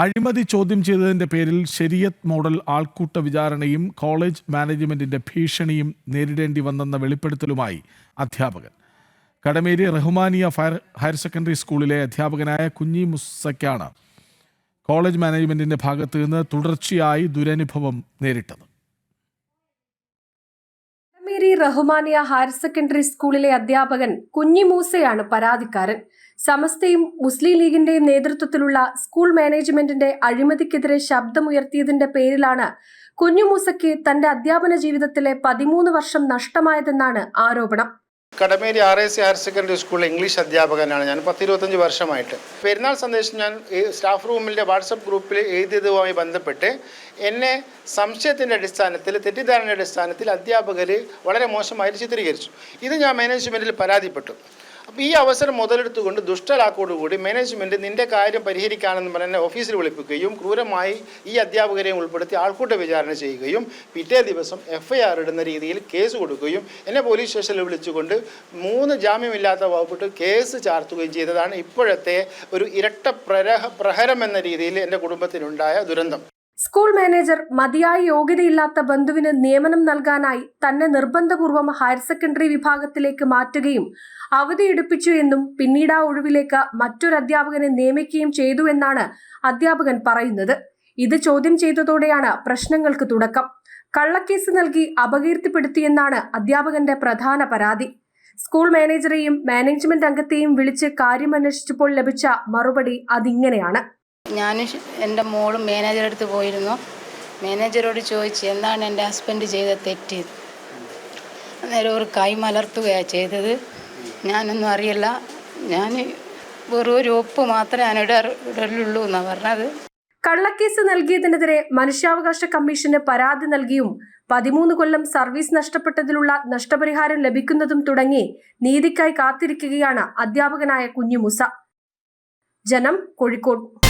അഴിമതി ചോദ്യം ചെയ്തതിന്റെ പേരിൽ ശരിയത് മോഡൽ ആൾക്കൂട്ട വിചാരണയും കോളേജ് മാനേജ്മെന്റിന്റെ ഭീഷണിയും നേരിടേണ്ടി വന്നെന്ന വെളിപ്പെടുത്തലുമായി അധ്യാപകൻ. കടമേരി റഹ്മാനിയ ഫയർ ഹയർ സെക്കൻഡറി സ്കൂളിലെ അധ്യാപകനായ കുഞ്ഞി മുസയ്ക്കാണ് കോളേജ് മാനേജ്മെന്റിന്റെ ഭാഗത്തു നിന്ന് തുടർച്ചയായി ദുരനുഭവം നേരിട്ടത്. മേരി റഹ്മാനിയ ഹയർ സെക്കൻഡറി സ്കൂളിലെ അധ്യാപകൻ കുഞ്ഞിമൂസയാണ് പരാതിക്കാരൻ. സമസ്തയും മുസ്ലിം ലീഗിന്റെയും നേതൃത്വത്തിലുള്ള സ്കൂൾ മാനേജ്മെന്റിന്റെ അഴിമതിക്കെതിരെ ശബ്ദമുയർത്തിയതിന്റെ പേരിലാണ് കുഞ്ഞുമൂസയ്ക്ക് തന്റെ അധ്യാപന ജീവിതത്തിലെ പതിമൂന്ന് വർഷം നഷ്ടമായതെന്നാണ് ആരോപണം. Kadameri R S C higher secondary സ്കൂളിലെ ഇംഗ്ലീഷ് അധ്യാപകനാണ്. ഞാൻ പത്തിരുപത്തഞ്ച് വർഷമായിട്ട്. പെരുന്നാൾ സന്ദേശം ഞാൻ ഈ സ്റ്റാഫ് റൂമിന്റെ വാട്സപ്പ് ഗ്രൂപ്പിൽ എഴുതിയതുമായി ബന്ധപ്പെട്ട് എന്നെ സംശയത്തിന്റെ അടിസ്ഥാനത്തിൽ തെറ്റിദ്ധാരണയുടെ അടിസ്ഥാനത്തിൽ അധ്യാപകർ വളരെ മോശമായിട്ട് ചിത്രീകരിച്ചു. ഇത് ഞാൻ മാനേജ്മെന്റിൽ പരാതിപ്പെട്ടു. അപ്പോൾ ഈ അവസരം മുതലെടുത്തുകൊണ്ട് ദുഷ്ടലാക്കോടുകൂടി മാനേജ്മെന്റ് നിന്റെ കാര്യം പരിഹരിക്കാനെന്ന് പറഞ്ഞ ഓഫീസിൽ വിളിപ്പിക്കുകയും ക്രൂരമായി ഈ അധ്യാപകരെയും ഉൾപ്പെടുത്തി ആൾക്കൂട്ട വിചാരണ ചെയ്യുകയും പിറ്റേ ദിവസം എഫ് ഐ ആർ ഇടുന്ന രീതിയിൽ കേസ് കൊടുക്കുകയും എന്നെ പോലീസ് സ്റ്റേഷനിൽ വിളിച്ചുകൊണ്ട് മൂന്ന് ജാമ്യമില്ലാത്ത വകുപ്പിട്ട് കേസ് ചാർത്തുകയും ചെയ്തതാണ് ഇപ്പോഴത്തെ ഒരു ഇരട്ട പ്രഹ പ്രഹരം എന്ന രീതിയിൽ എന്റെ കുടുംബത്തിനുണ്ടായ ദുരന്തം. സ്കൂൾ മാനേജർ മതിയായ യോഗ്യതയില്ലാത്ത ബന്ധുവിന് നിയമനം നൽകാനായി തന്നെ നിർബന്ധപൂർവം ഹയർ സെക്കൻഡറി വിഭാഗത്തിലേക്ക് മാറ്റുകയും അവധിയെടുപ്പിച്ചു എന്നും പിന്നീട് ആ ഒഴിവിലേക്ക് മറ്റൊരു അധ്യാപകനെ നിയമിക്കുകയും ചെയ്തു എന്നാണ് അധ്യാപകൻ പറയുന്നത്. ഇത് ചോദ്യം ചെയ്തതോടെയാണ് പ്രശ്നങ്ങൾക്ക് തുടക്കം. കള്ളക്കേസ് നൽകി അപകീർത്തിപ്പെടുത്തിയെന്നാണ് അധ്യാപകന്റെ പ്രധാന പരാതി. സ്കൂൾ മാനേജറെയും മാനേജ്മെന്റ് അംഗത്തെയും വിളിച്ച് കാര്യമന്വേഷിച്ചപ്പോൾ ലഭിച്ച മറുപടി അതിങ്ങനെയാണ്. ഞാൻ എന്റെ മോളും മാനേജറുടെ അടുത്ത് പോയിരുന്നു. മാനേജറോട് ചോദിച്ചു എന്താണ് എന്റെ ഹസ്ബൻഡ് ചെയ്ത തെറ്റ്? അന്നേരം ഒരു കൈ മലർത്തുകയാണ് ചെയ്തത്. ഞാനൊന്നും അറിയില്ല. ഞാൻ വെറും ഒരു ഒപ്പ് മാത്രമേ ഞാൻ ഇട ഇടലുള്ളൂ എന്നാണ് പറഞ്ഞത്. കള്ളക്കേസ് നൽകിയതിനെതിരെ മനുഷ്യാവകാശ കമ്മീഷന് പരാതി നൽകിയും പതിമൂന്ന് കൊല്ലം സർവീസ് നഷ്ടപ്പെട്ടതിലുള്ള നഷ്ടപരിഹാരം ലഭിക്കുന്നതും തുടങ്ങി നീതിക്കായി കാത്തിരിക്കുകയാണ് അധ്യാപകനായ കുഞ്ഞുമുസ. ജനം കോഴിക്കോട്.